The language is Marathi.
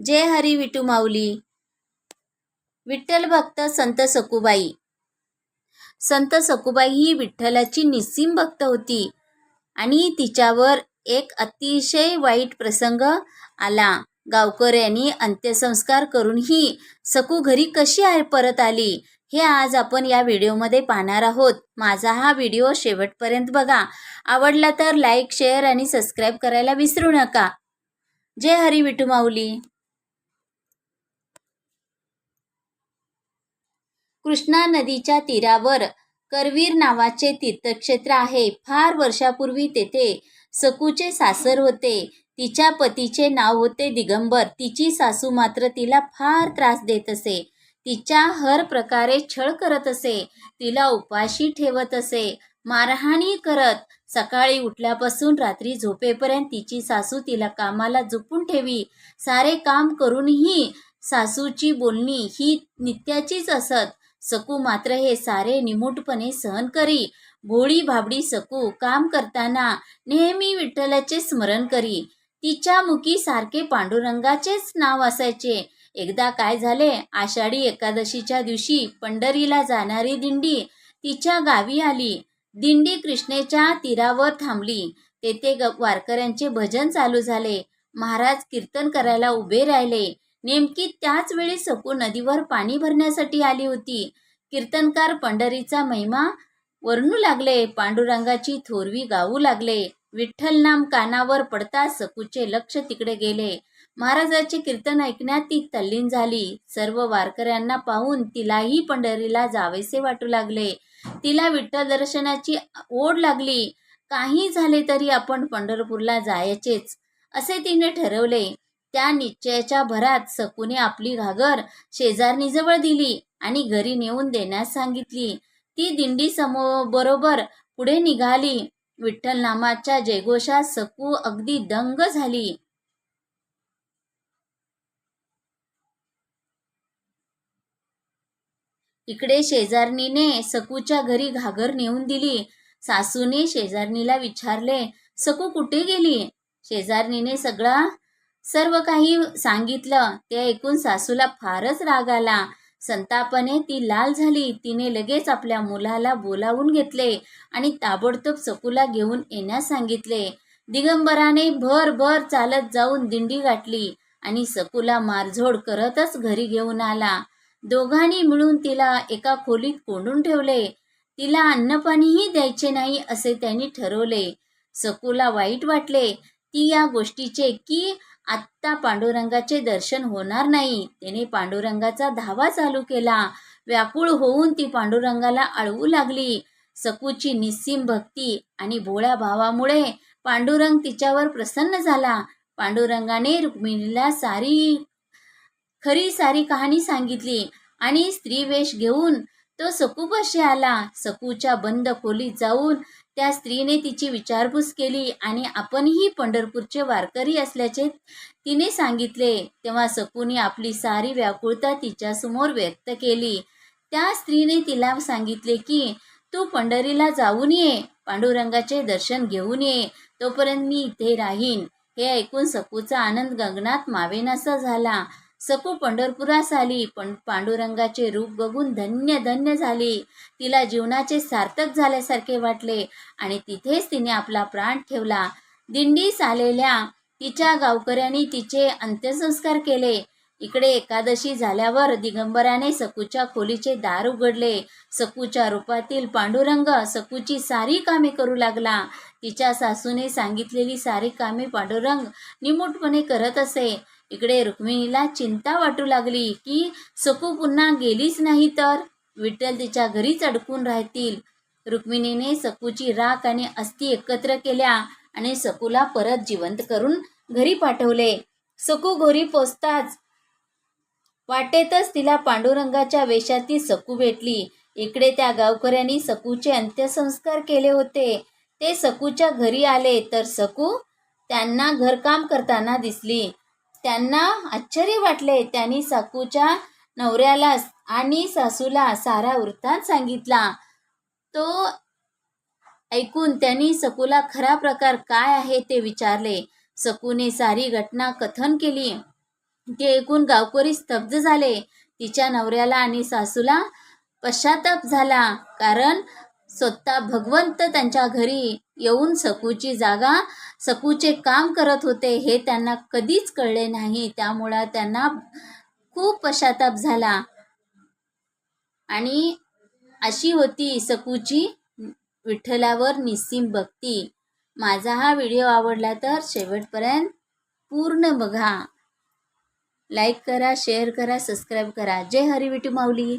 जय हरी विटू माऊली. विठ्ठल भक्त संत सकुबाई संत सकुबाई ही विठ्ठलाची निस्सीम भक्त होती आणि तिच्यावर एक अतिशय वाईट प्रसंग आला. गावकऱ्यांनी अंत्यसंस्कार करूनही सकू घरी कशी आहे परत आली हे आज आपण या व्हिडिओमध्ये पाहणार आहोत. माझा हा व्हिडिओ शेवटपर्यंत बघा. आवडला तर लाईक शेअर आणि सबस्क्राईब करायला विसरू नका. जय हरी विठू माऊली. कृष्णा नदीच्या तीरावर करवीर नावाचे तीर्थक्षेत्र आहे. फार वर्षापूर्वी तेथे सकूचे सासर होते. तिच्या पतीचे नाव होते दिगंबर. तिची सासू मात्र तिला फार त्रास देत असे. तिच्या हर प्रकारे छळ करत असे. तिला उपाशी ठेवत असे. मारहाणी करत सकाळी उठल्यापासून रात्री झोपेपर्यंत तिची सासू तिला कामाला झोपून ठेवी. सारे काम करूनही सासूची बोलणी ही नित्याचीच असत. सकू मात्र हे सारे निमूटपणे सहन करी. भोळी भाबडी सकू काम करताना नेहमी विठ्ठलाचे स्मरण करी. तिच्या मुखी सारखे पांडुरंगाचेच नाव असायचे. एकदा काय झाले? आषाढी एकादशीच्या दिवशी पंढरीला जाणारी दिंडी तिच्या गावी आली. दिंडी कृष्णेच्या तीरावर थांबली. तेथे ग वारकऱ्यांचे भजन चालू झाले. महाराज कीर्तन करायला उभे राहिले. नेमकी त्याच वेळी सकू नदीवर पाणी भरण्यासाठी आली होती. कीर्तनकार पंढरीचा महिमा वर्णू लागले पांडुरंगाची थोरवी गाऊ लागले. विठ्ठल नाम कानावर पडता सकूचे लक्ष तिकडे गेले. महाराजाचे कीर्तन ऐकण्यात ती तल्लीन झाली. सर्व वारकऱ्यांना पाहून तिलाही पंढरीला जावेसे वाटू लागले. तिला विठ्ठल दर्शनाची ओढ लागली. काही झाले तरी आपण पंढरपूरला जायचेच असे तिने ठरवले. त्या निश्चयाच्या भरात सकूने आपली घागर शेजारणीजवळ दिली आणि घरी नेऊन देण्यास सांगितली. ती दिंडी समो बरोबर पुढे निघाली. विठ्ठल नामाच्या जयघोषात सकू अगदी दंग झाली. इकडे शेजारणीने सकूच्या घरी घागर नेऊन दिली. सासूने शेजारणीला विचारले सकू कुठे गेली? शेजारणीने सगळा सर्व काही सांगितलं. ते ऐकून सासूला फारच राग आला. संतापने ती लाल झाली. तिने लगेच आपल्या मुलाला बोलावून घेतले आणि ताबडतोब सकूला घेऊन येण्यास सांगितले. दिगंबराने भर भर चालत जाऊन दिंडी गाठली आणि सकूला मारझोड करतच घरी घेऊन आला. दोघांनी मिळून तिला एका खोलीत कोंडून ठेवले. तिला अन्नपाणीही द्यायचे नाही असे त्यांनी ठरवले. सकूला वाईट वाटले. ती या गोष्टीचे की आत्ता पांडुरंगाचे दर्शन होणार नाही. त्याने पांडुरंगाचा धावा चालू केला. व्याकुळ होऊन ती पांडुरंगाला अळवू लागली. सकूची निस्सीम भक्ती आणि भोळ्या भावामुळे पांडुरंग तिच्यावर प्रसन्न झाला. पांडुरंगाने रुक्मिणीला सारी खरी सारी कहाणी सांगितली आणि स्त्री वेश घेऊन तो सकूपाशी आला. सकूच्या बंद खोलीत जाऊन त्या स्त्रीने तिची विचारपूस केली आणि आपणही पंढरपूरचे वारकरी असल्याचे तिने सांगितले. तेव्हा सकूने आपली सारी व्याकुळता तिच्यासमोर व्यक्त केली. त्या स्त्रीने तिला सांगितले की तू पंढरीला जाऊन ये पांडुरंगाचे दर्शन घेऊन ये तोपर्यंत मी इथे राहीन. हे ऐकून सकूचा आनंद गगनात मावेनासा झाला. सकू पंढरपुरास आली पण पांडुरंगाचे रूप बघून धन्य धन्य झाली. तिला जीवनाचे सार्थक झाल्यासारखे वाटले आणि तिथेच तिने आपला प्राण ठेवला. दिंडीस आलेल्या तिच्या गावकऱ्यांनी तिचे अंत्यसंस्कार केले. इकडे एकादशी झाल्यावर दिगंबराने सकूच्या खोलीचे दार उघडले. सकूच्या रूपातील पांडुरंग सकूची सारी कामे करू लागला. तिच्या सासूने सांगितलेली सारी कामे पांडुरंग निमूटपणे करत असे. इकडे रुक्मिणीला चिंता वाटू लागली की सकू पुन्हा गेलीच नाही तर? विठ्ठल तिच्या घरीच अडकून राहतील. रुक्मिणीने सकूची राख आणि अस्थि एकत्र केल्या आणि सकूला परत जिवंत करून घरी पाठवले. सकू घरी पोचताच वाटेतच तिला पांडुरंगाच्या वेशातील सकू भेटली. इकडे त्या गावकऱ्यांनी सकूचे अंत्यसंस्कार केले होते. ते सकूच्या घरी आले तर सकू त्यांना घरकाम करताना दिसली. त्यांना आश्चर्य वाटले. त्यांनी सकूच्या नवऱ्याला आणि सासूला सारा वृत्तांत सांगितला. तो ऐकून त्यांनी सकूला खरा प्रकार काय आहे ते विचारले. सकूने सारी घटना कथन केली. ते ऐकून गावकरी स्तब्ध झाले. तिच्या नवऱ्याला आणि सासूला पश्चाताप झाला. कारण स्वतः भगवंत त्यांच्या घरी येऊन सकूची जागा सकूचे काम करत होते हे त्यांना कधीच कळले नाही. त्यामुळं त्यांना खूप पश्चाताप झाला. आणि अशी होती सकूची विठ्ठलावर निस्सीम भक्ती. माझा हा व्हिडिओ आवडला तर शेवटपर्यंत पूर्ण बघा. लाईक करा शेअर करा सबस्क्राईब करा. जय हरी माऊली.